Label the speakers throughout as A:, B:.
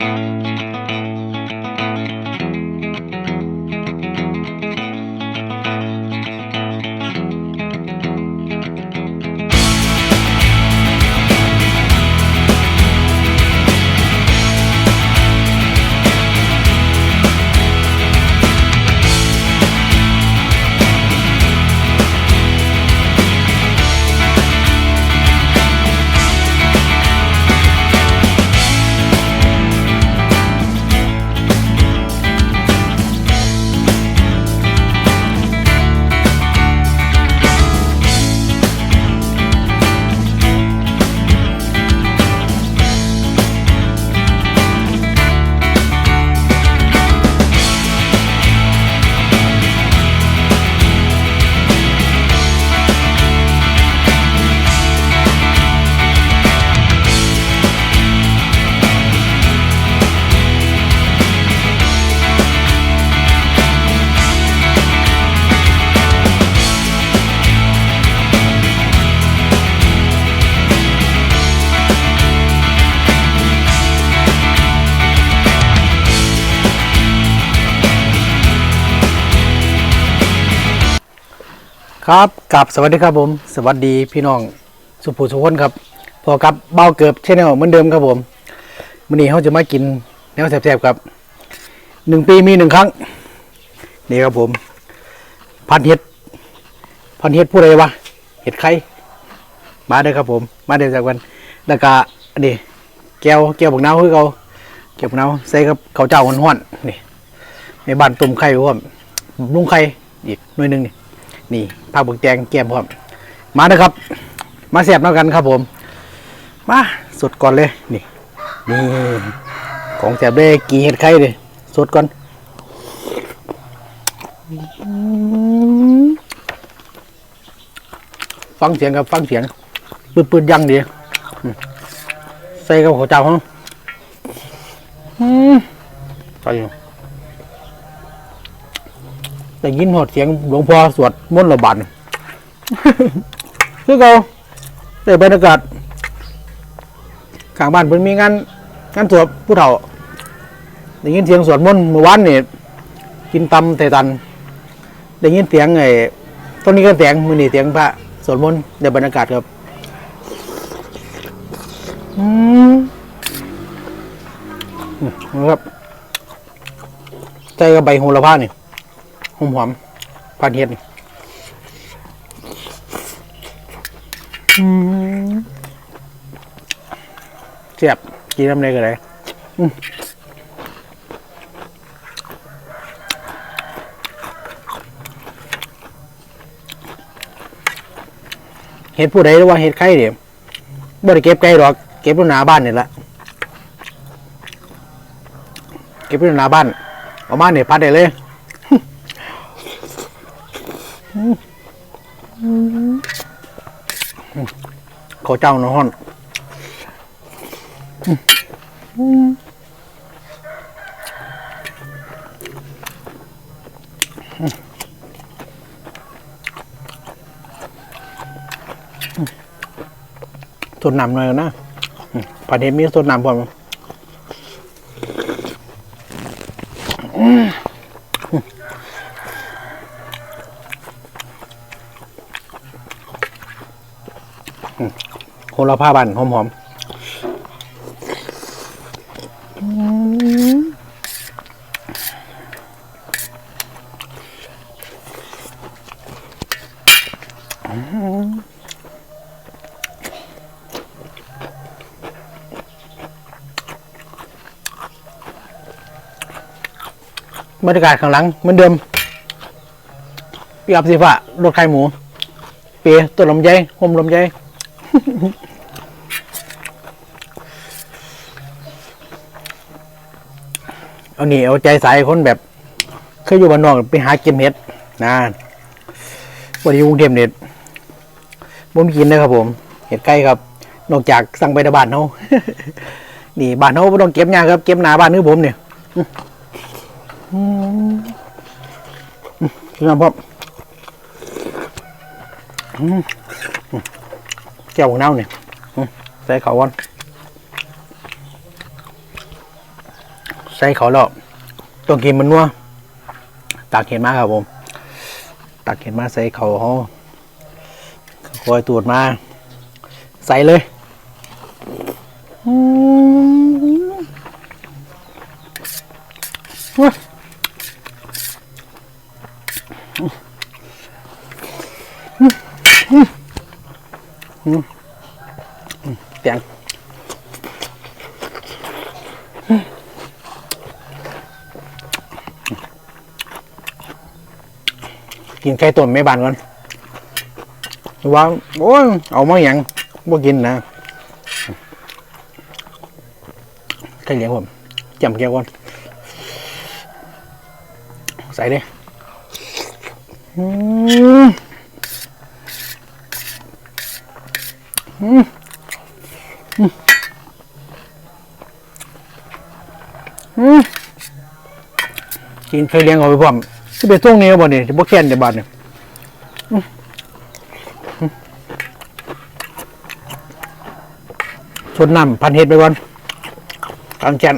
A: Música ครับกับสวัสดีครับผม สวัสดีพี่น้องสุภูสุพนครับพอกับเบาเกือบเช่นเดิมเหมือนเดิมครับผมวันนี้เขาจะมากินแนวแซ่บๆครับหนึ่งปีมีหนึ่งครั้งนี่ครับผม พันเห็ดพันเห็ดผู้ใดวะเห็ดไข่มาเด้อครับผม มาเด้อจากวันแล้วก็นนี้แก้วแก้วบักน้าวคือเขาแก้วบักน้าใส่กับเขาเจ้าห้อนๆนี่ในบ้านต้มไข่ร้อมลุงไข่อีกหน่วยหนึ่งนี่ นี่ผักบักแตงแก้มพร้อมมาเด้อครับ มาเสียบน้ำกันครับผม มาสดก่อนเลยนี่นี่ของแสบเลยกี่เห็ดไข่เลยสดก่อนฟังเสียงครับฟังเสียงปืดปืดยังดีใส่กับข้าวเจ้าเขาอืมใส่อยู่ แต่ยินหดเสียงหลวงพ่อสวดมนต์ระบาดนี่คือเขาได้บรรยากาศข้างบ้านเพิ่นมีงานงานสวดผู้เฒ่าได้ยินเสียงสวดมนต์เมื่อวานนี่กินตำไทตันได้ยินเสียงไอ้ต้นนี้ก็เสียงมือนี่เสียงพระสวดมนต์ได้บรรยากาศครับอืมอืมนะครับใจกับใบโหระพานี่ หอมหอมๆปานเฮ็ดนี่อืมเจ็บกินน้ำเลยก็ได้เห็ดผู้ใดหรือว่าเห็ดไข่เดี๋ยวบ่ได้เก็บไก่หรอก เก็บอยู่หน้าบ้านนี่แหละเก็บอยู่หน้าบ้านเอามาเนี่ยพัดได้เลย ขอเจ้าน่อฮอนสดน้ำหน่อยนะอืมผัดเห็ดมีสดน้ำพร้อม โหระพาบันหอมหอมบรรยากาศข้างหลังเหมือนเดิมพี่อับสิฟ้ารถไข่หมู เปียต้นลำไยห่มลำไย เอานี่เอาใจใส่คนแบบเคยอยู่บ้านนอกไปหาเก็บเห็ดนะวันนี้กรุงเทพเนี่ยบ่มีกินนะครับผม เห็ดไก่ครับ นอกจากสั่งไปในบ้านเขานี่บ้านเขาไม่ต้องเก็บยากครับ เก็บหนาบ้านคือผมเนี่ยอืมอืมอืมกินน้ำพร้อม จ้วของเน่าเนี่ยใส่เขาก่อนใส่เขาแล้วต้องกินมันนัวตักเห็นมาครับผม ตักเห็นมาใส่เขาเขาคอยตรวจมา ใส่เลย อืม กินไข่ต้มไม่บานก่อนว่าโอ้ยเอามาอย่างบ่กินนะไข่เหลียงผมจำแก้วก่อนใส่เลยอืมอืมอืมกินไข่เลี้ยงเอาไปพร้อม ที่เป็นช่วงนี้บ่เนี่ยที่บ่แค้นในบ้านเนี่ยอืมอืมชดน้ำพันเห็ดไปก่อนกลางแจน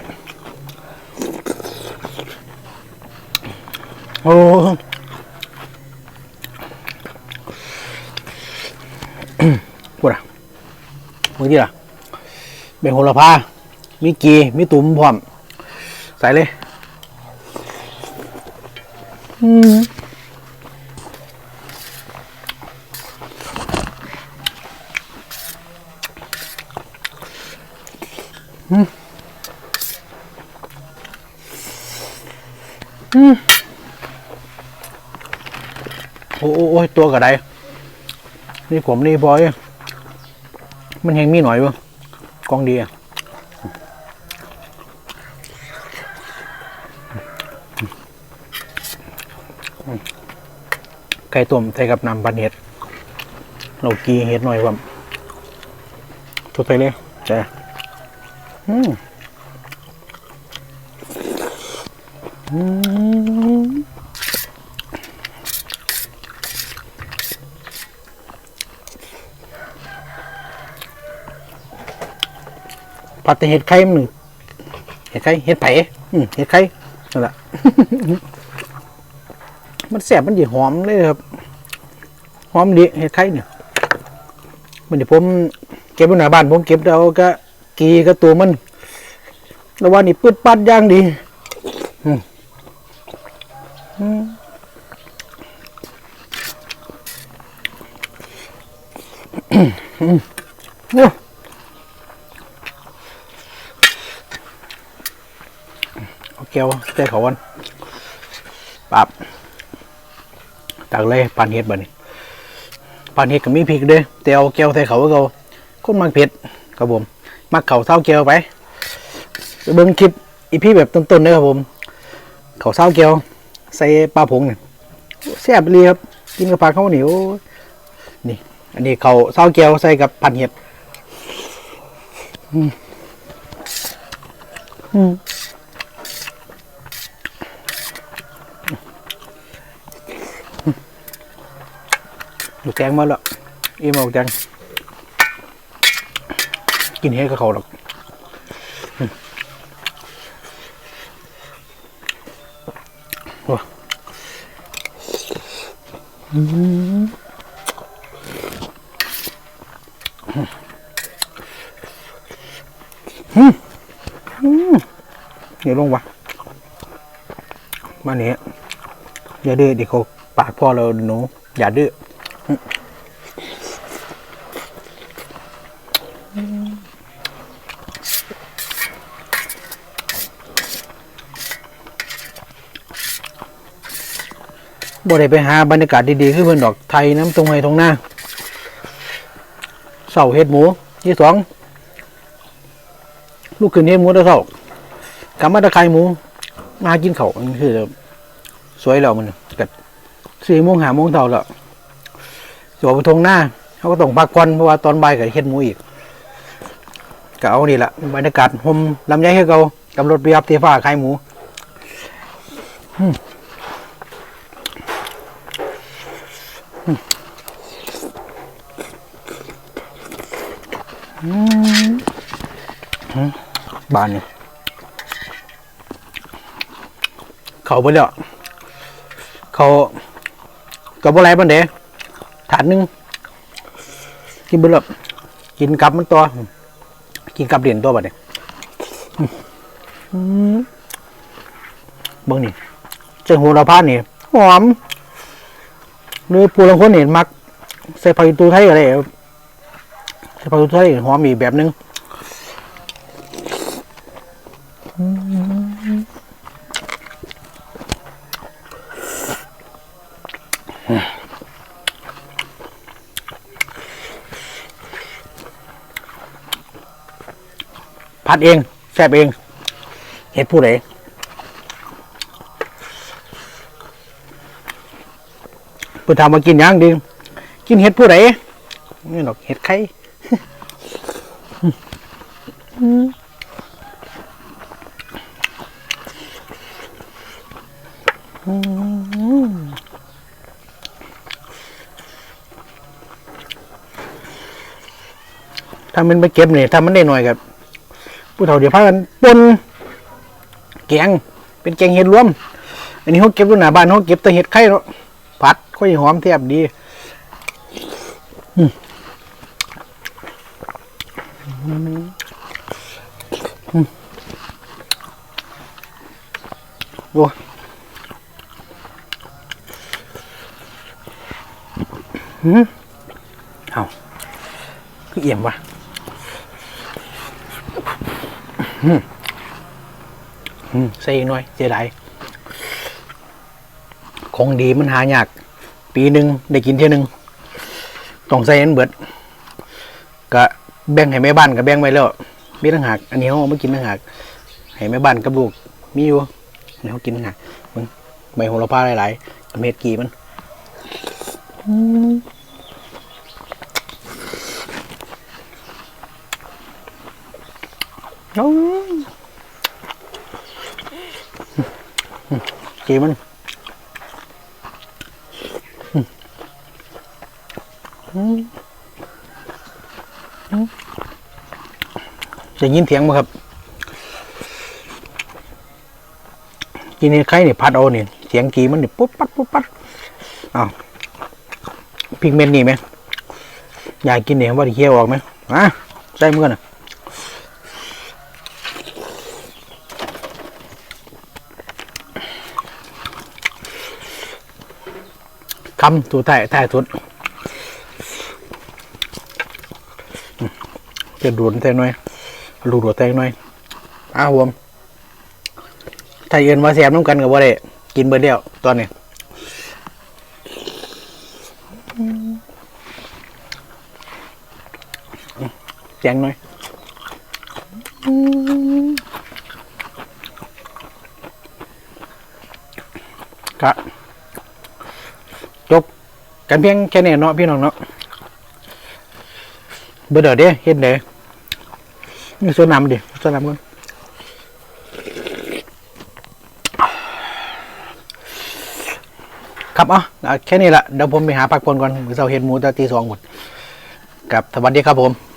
A: โอ้พูดอะมือที่ล่ะเป็นโหระพา มีกี มีตุ่มพร้อม ใส่เลย อืมอืม อืม โอ้โอ้ยตัวกระไดนี่ผมนี่บอย มันยังมีหน่อยวะกองดีอะ ไก่ต้มใส่กับน้ำบันเห็ดเรากีเห็ดหน่อยครับทุบไปเลยจ้ะอืมอืมผัดแต่เห็ดไข่มันหนึ่งเห็ดไข่เห็ดไผ่อืมเห็ดไข่นั่นแหละ มันแสบมันดีหอมเลยครับ หอมดีเห็ดไข่เนี่ยมันเดี๋ยวผมเก็บไว้หน้าบ้านผมเก็บเอาก็กีก็ตัวมัน แล้วว่านี่ปืดปัดย่างดีอืมอืมอืมเอาแก้วใส่เขาวันปับ ตักเลยปานเฮ็ดบ่นี่ปานเฮ็ดก็มีพริกเด้แต่เอาแก้วใส่เขาไว้เขาคนมักเผ็ดครับผม มักเขาเศร้าแก้วไปไปเบิ่งคลิปอีพี่แบบต้นๆเด้ครับผม เขาเศร้าแก้วใส่ปลาผงเนี่ยแซ่บเลยครับกินกับผักข้าวเหนียวนี่ อันนี้เขาเศร้าแก้วใส่กับพันเห็ดอืมอืม ลูกแกงมาแล้วอีมาลูกแกงกินเฮ็ดกับเขาหรอกอืมโอ้อืมอืมอืมเดี๋ยวลงวะมาเนี้ยอย่าดื้อเดี๋ยวเขาปากพ่อเราหนูอย่าดื้อ บ่ได้ไปหาบรรยากาศดีๆคือเพื่นดอกไทยน้ำตรงไห้ตรงหน้าเสาเห็ดหมูที่สองลูกขึ้นเห็ดหมูตะเสากลับมาตะไคร้หมู มากินเขาวอันนี้คือ สวยแล้วมันกัดสี่โมงหาโมงเท่าแล้ว สวไปทงหน้าเขาก็ต้องพักผ่อนเพราะว่าตอนบ่ายก็เห็ดหมูอีกก็เอานี่แหละบรรยากาศหมลำไยให้เขากำรถไปรับเตีฟ้าขายหมูบานนี่เขาไปแล้วเขากับอะไรบ้างเด้ ถาดหนึงกินไปแล้วกินกับมันตัว กินกับเหรียญตัวบัดเนี่ยเบิ่งนี่เจ้าหูเราพานี่หอมหรือผู้ลางคนเห็นมัก ใส่ผักอีตูไทยอะไรใส่ผักอีตูไทยหอมอีกแบบนึง ผัดเองแซ่บเองเห็ดผู้ใดเพื่อทำมากินหยังดีกินเห็ดผู้ใดนี่หรอกเห็ดไข่ถ้ามันไปเก็บเนี่ยถ้ามันได้หน่อยกับ ผู้เฒ่าเดี๋ยวพากันปนแกงเป็นแกงเห็ดรวม อันนี้เขาเก็บด้วยหน้าบ้านเขาเก็บแต่เห็ดไข่เนาะผัดค่อยหอมแทบดีโอ้หืมเอาคือเอี่ยมวะหืมหืม ใส่อีกหน่อยเสียดายของดีมันหายาก ปีหนึ่งได้กินเที่ยหนึ่งต้องใส่อันเบิดก็แบ่งให้แม่บ้านก็แบ่งไว้แล้วมีต่างหากอันนี้เขาเอามากินต่างหากให้แม่บ้านกับลูกมีอยู่ให้เขากินต่างหากมึงใบโหระพาหลายๆเม็ดกีมันโอ้ย กีมันจะยินเสียงมั้ครับกินในไข่เนี่ยพัดเอาเนี่ยเสียงกีมันเนี่ยปุ๊บปัดปุ๊บปัดอ้าวพริกเม็ดนี่ไหมอยากกินเนี่ยว่าเคี่ยวออกไหมอะใส่มือนนะ คำตัวไทายท้ายสุดอืมจะดูดแทงหน่อยดูดแทงหน่อยอ้าวผมถ้าเย็นว่าแซมน้ำกันกับว่าได้กินเบอร์เดียวตอนนี้แจงหน่อยกะจบ กันเพียงแค่นี้เนาะพี่น้องเนาะเบอร์เดอเด้เห็นเด้นี่ส่วนน้ำดิส่วนน้ำก่อนครับเอะแค่นี้ละเดี๋ยวผมไปหาปักปนก่อนมือเราเห็นหมูตาตีสองหมดกับสวัสดีครับผม